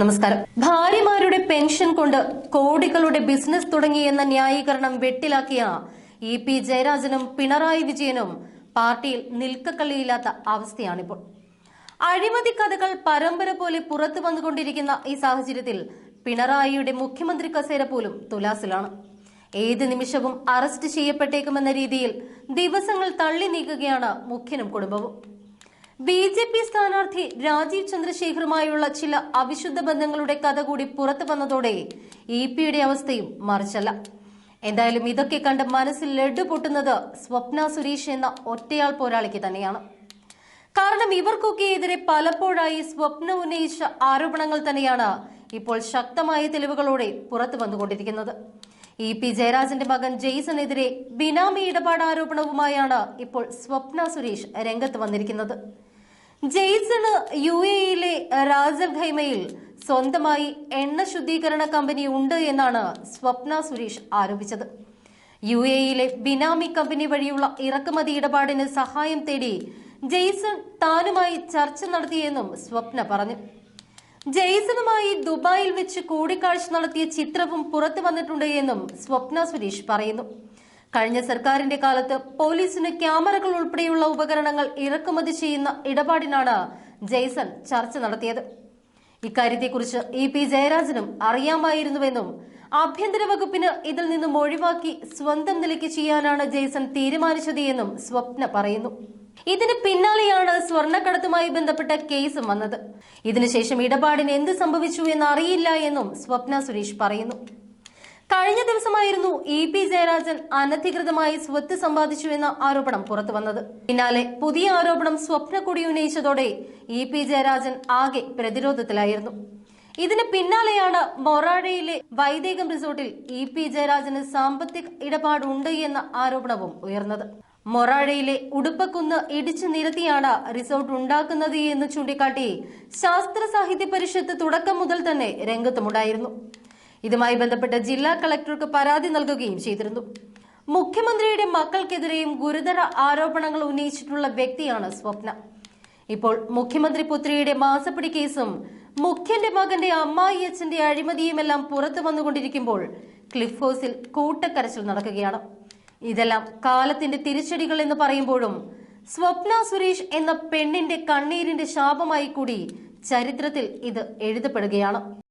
നമസ്കാരം. ഭാര്യമാരുടെ പെൻഷൻ കൊണ്ട് കോടികളുടെ ബിസിനസ് തുടങ്ങിയെന്ന ന്യായീകരണം വെട്ടിലാക്കിയ ഇ പി ജയരാജനും പിണറായി വിജയനും പാർട്ടിയിൽ നിൽക്കക്കള്ളിയില്ലാത്ത അവസ്ഥയാണിപ്പോൾ. അഴിമതി കഥകൾ പരമ്പര പോലെ പുറത്തു വന്നുകൊണ്ടിരിക്കുന്ന ഈ സാഹചര്യത്തിൽ പിണറായിയുടെ മുഖ്യമന്ത്രി കസേര പോലും തുലാസിലാണ്. ഏത് നിമിഷവും അറസ്റ്റ് ചെയ്യപ്പെട്ടേക്കുമെന്ന രീതിയിൽ ദിവസങ്ങൾ തള്ളി നീക്കുകയാണ് മുഖ്യനും കുടുംബവും. ബി ജെ പി സ്ഥാനാർത്ഥി രാജീവ് ചന്ദ്രശേഖറുമായുള്ള ചില അവിശുദ്ധ ബന്ധങ്ങളുടെ കഥ കൂടി പുറത്തു വന്നതോടെ ഇ പിയുടെ അവസ്ഥയും മറിച്ചല്ല. എന്തായാലും ഇതൊക്കെ കണ്ട് മനസ്സിൽ ലഡു പൊട്ടുന്നത് സ്വപ്ന സുരേഷ് എന്ന ഒറ്റയാൾ പോരാളിക്ക് തന്നെയാണ്. കാരണം ഇവർക്കൊക്കെ എതിരെ പലപ്പോഴായി സ്വപ്ന ഉന്നയിച്ച ആരോപണങ്ങൾ തന്നെയാണ് ഇപ്പോൾ ശക്തമായ തെളിവുകളോടെ പുറത്തു വന്നുകൊണ്ടിരിക്കുന്നത്. ഇ പി ജയരാജന്റെ മകൻ ജെയ്സണെതിരെ ബിനാമി ഇടപാട് ആരോപണവുമായാണ് ഇപ്പോൾ സ്വപ്ന സുരേഷ് രംഗത്ത് വന്നിരിക്കുന്നത്. ജെയ്സണ് യു എയിലെ റാസൽ ഖൈമയിൽ സ്വന്തമായി എണ്ണ ശുദ്ധീകരണ കമ്പനി ഉണ്ട് എന്നാണ് സ്വപ്ന സുരേഷ് ആരോപിച്ചത്. യു എയിലെ ബിനാമി കമ്പനി വഴിയുള്ള ഇറക്കുമതി ഇടപാടിന് സഹായം തേടി ജെയ്സൺ താനുമായി ചർച്ച നടത്തിയെന്നും സ്വപ്ന പറഞ്ഞു. ജെയ്സണുമായി ദുബായിൽ വെച്ച് കൂടിക്കാഴ്ച നടത്തിയ ചിത്രവും പുറത്തു വന്നിട്ടുണ്ട് എന്നും സ്വപ്ന സുരേഷ് പറയുന്നു. കഴിഞ്ഞ സർക്കാരിന്റെ കാലത്ത് പോലീസിന് ക്യാമറകൾ ഉൾപ്പെടെയുള്ള ഉപകരണങ്ങൾ ഇറക്കുമതി ചെയ്യുന്ന ഇടപാടിനാണ് ജെയ്സൺ ചർച്ച നടത്തിയത്. ഇക്കാര്യത്തെക്കുറിച്ച് ഇ പി ജയരാജനും അറിയാമായിരുന്നുവെന്നും ആഭ്യന്തര വകുപ്പിന് ഇതിൽ നിന്നും ഒഴിവാക്കി സ്വന്തം നിലയ്ക്ക് ചെയ്യാനാണ് ജെയ്സൺ തീരുമാനിച്ചത് എന്നും സ്വപ്ന പറയുന്നു. ഇതിന് പിന്നാലെയാണ് സ്വർണക്കടത്തുമായി ബന്ധപ്പെട്ട കേസ് വന്നത്. ഇതിനുശേഷം ഇടപാടിന് എന്ത് സംഭവിച്ചു എന്ന് അറിയില്ല എന്നും സ്വപ്ന സുരേഷ് പറയുന്നു. കഴിഞ്ഞ ദിവസമായിരുന്നു ഇ പി ജയരാജൻ അനധികൃതമായി സ്വത്ത് സമ്പാദിച്ചു എന്ന ആരോപണം പുറത്തു വന്നത്. പിന്നാലെ പുതിയ ആരോപണം സ്വപ്ന കൂടി ഉന്നയിച്ചതോടെ ഇ പി ജയരാജൻ ആകെ പ്രതിരോധത്തിലായിരുന്നു. ഇതിന് പിന്നാലെയാണ് മൊറാഴയിലെ വൈദേകം റിസോർട്ടിൽ ഇ പി ജയരാജന് സാമ്പത്തിക ഇടപാടുണ്ട് എന്ന ആരോപണവും ഉയർന്നത്. മൊറാഴയിലെ ഉടുപ്പക്കുന്ന് ഇടിച്ചു നിരത്തിയാണ് റിസോർട്ട് ഉണ്ടാക്കുന്നത് എന്ന് ചൂണ്ടിക്കാട്ടി ശാസ്ത്ര സാഹിത്യ പരിഷത്ത് തുടക്കം മുതൽ തന്നെ രംഗത്തുമുണ്ടായിരുന്നു. ഇതുമായി ബന്ധപ്പെട്ട് ജില്ലാ കളക്ടർക്ക് പരാതി നൽകുകയും ചെയ്തിരുന്നു. മുഖ്യമന്ത്രിയുടെ മക്കൾക്കെതിരെയും ഗുരുതര ആരോപണങ്ങൾ ഉന്നയിച്ചിട്ടുള്ള വ്യക്തിയാണ് സ്വപ്ന. ഇപ്പോൾ മുഖ്യമന്ത്രി പുത്രിയുടെ മാസപ്പടി കേസും മുഖ്യന്റെ മകന്റെ അമ്മായി അച്ഛന്റെ അഴിമതിയുമെല്ലാം പുറത്തു വന്നുകൊണ്ടിരിക്കുമ്പോൾ ക്ലിഫ് ഹൗസിൽ കൂട്ടക്കരച്ചിൽ നടക്കുകയാണ്. ഇതെല്ലാം കാലത്തിന്റെ തിരിച്ചടികൾ എന്ന് പറയുമ്പോഴും സ്വപ്ന സുരേഷ് എന്ന പെണ്ണിന്റെ കണ്ണീരിന്റെ ശാപമായി കൂടി ചരിത്രത്തിൽ ഇത് എഴുതപ്പെടുകയാണ്.